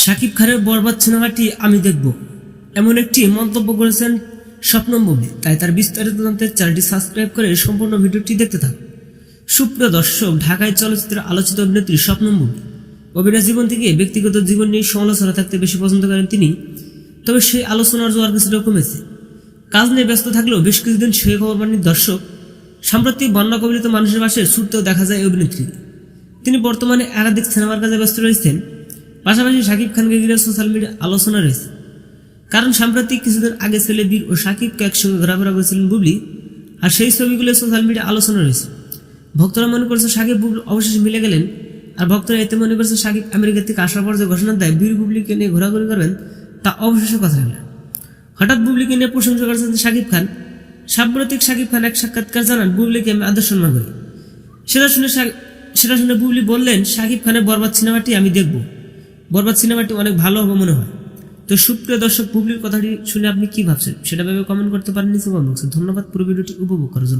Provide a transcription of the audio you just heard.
শাকিব খানের বরবাদ সিনেমাটি আমি দেখব। এমন একটি মন্তব্য করেছেন স্বপ্ন তাই তার বিস্তারিত জানতে চ্যানেলটি সাবস্ক্রাইব করে সম্পূর্ণ ভিডিওটি দেখতে থাকুন। সুপ্রিয় দর্শক, ঢাকায় চলচ্চিত্রের আলোচিত অভিনেত্রী স্বপ্ন অভিনয় জীবন থেকে ব্যক্তিগত জীবন নিয়ে সমালোচনা থাকতে বেশি পছন্দ করেন তিনি। তবে সেই আলোচনার জোয়ার কিছুটা কমেছে। কাজ নিয়ে ব্যস্ত থাকলেও বেশ কিছুদিন সেই খবর পাননি দর্শক। সাম্প্রতিক বন্যা কবলিত মানুষের পাশে ছুটতেও দেখা যায় অভিনেত্রী। তিনি বর্তমানে একাধিক সিনেমার কাজে ব্যস্ত রয়েছেন। পাশাপাশি শাকিব খানকে ঘিরে সোশ্যাল মিডিয়া আলোচনা রয়েছে। কারণ সাম্প্রতিক কিছুদিন আগে ছেলে বীর ও শাকিবকে একসঙ্গে ঘোরাফেরা করেছিলেন বুবলি, আর সেই ছবিগুলো সোশ্যাল মিডিয়া আলোচনা রয়েছে। ভক্তরা মনে করছে শাকিব বুবলি অবশেষে মিলে গেলেন, আর ভক্তরা এতে মনে করছে শাকিব আমেরিকা থেকে আসার পর যে ঘোষণা দেয়, বীর বুবলিকে নিয়ে ঘোরাঘুরি করবেন, তা অবশেষে কথা হলো। হঠাৎ বুবলিকে নিয়ে প্রশংসা করেছেন শাকিব খান। সাম্প্রতিক শাকিব খান এক সাক্ষাৎকার জানান, বুবলিকে আমি আদর সম্মান করি। সেটা শুনে সেটা শুনে বুবলি বললেন শাকিব খানের বরবাদ সিনেমাটি আমি দেখব। বরবাদ সিনেমাটি অনেক ভালো হবে মনে হয়। তো সুপ্রিয় দর্শক পুবলির কথাটি শুনে আপনি কি ভাবছেন? সেটা ভেবে কমেন্ট করতে পারেন নিচে ধন্যবাদ, পুরো ভিডিওটি উপভোগ করার জন্য।